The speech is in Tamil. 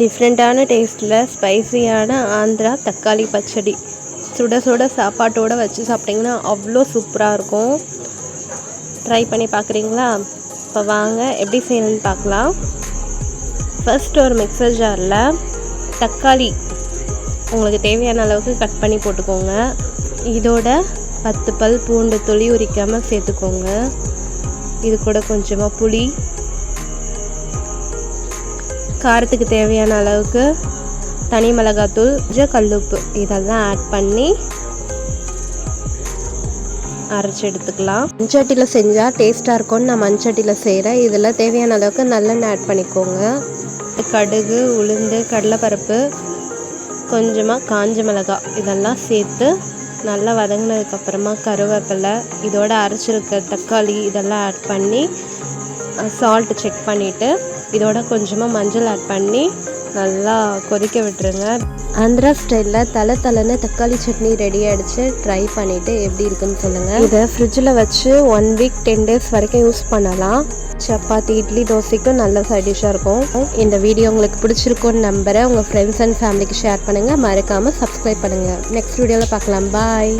டிஃப்ரெண்ட்டான டேஸ்ட்டில் ஸ்பைசியான ஆந்திரா தக்காளி பச்சடி. சுட சுட சாப்பாட்டோடு வச்சு சாப்பிட்டிங்கன்னா அவ்வளோ சூப்பராக இருக்கும். ட்ரை பண்ணி பார்க்குறீங்களா இப்போ வாங்க எப்படி செய்யணும்னு பார்க்கலாம் ஃபஸ்ட் ஒரு மிக்சர் ஜாரில் தக்காளி. உங்களுக்கு தேவையான அளவுக்கு கட் பண்ணி போட்டுக்கோங்க. இதோட பத்து பல் பூண்டு துளி உரிக்காமல் சேர்த்துக்கோங்க. இது கூட கொஞ்சமாக புளி காரத்துக்கு தேவையான அளவுக்கு தனி மிளகாத்தூள் கொஞ்சம் கல்லுப்பு. இதெல்லாம் ஆட் பண்ணி அரைச்சி எடுத்துக்கலாம். மண்சட்டியில் செஞ்சால் டேஸ்ட்டாக இருக்கும்னு நான் மண்சட்டியில் செய்கிறேன் இதில் தேவையான அளவுக்கு நல்லெண்ணெய் ஆட் பண்ணிக்கோங்க. கடுகு உளுந்து கடலைப்பருப்பு கொஞ்சமாக காஞ்ச மிளகாய் இதெல்லாம் சேர்த்து நல்லா வதங்கினதுக்கப்புறமா கருவேப்பிலை இதோட அரைச்சிருக்க தக்காளி இதெல்லாம் ஆட் பண்ணி சால்ட்டு செக் பண்ணிவிட்டு இதோட கொஞ்சமாக மஞ்சள் ஆட் பண்ணி நல்லா கொதிக்க விட்டுருங்க. ஆந்திரா ஸ்டைலில் தலை தலைன்னு தக்காளி சட்னி ரெடி ஆகிடுச்சு ட்ரை பண்ணிவிட்டு எப்படி இருக்குன்னு சொல்லுங்கள் இதை ஃப்ரிட்ஜில் வச்சு ஒன் வீக் டென் டேஸ் வரைக்கும் யூஸ் பண்ணலாம். சப்பாத்தி இட்லி தோசைக்கும் நல்ல சைட் டிஷ்ஷாக இருக்கும். இந்த வீடியோ உங்களுக்கு பிடிச்சிருக்கும்னு நம்புகிறேன் உங்கள் ஃப்ரெண்ட்ஸ் அண்ட் ஃபேமிலிக்கு ஷேர் பண்ணுங்கள் மறக்காமல் சப்ஸ்கிரைப் பண்ணுங்கள் நெக்ஸ்ட் வீடியோவில் பார்க்கலாம். பாய்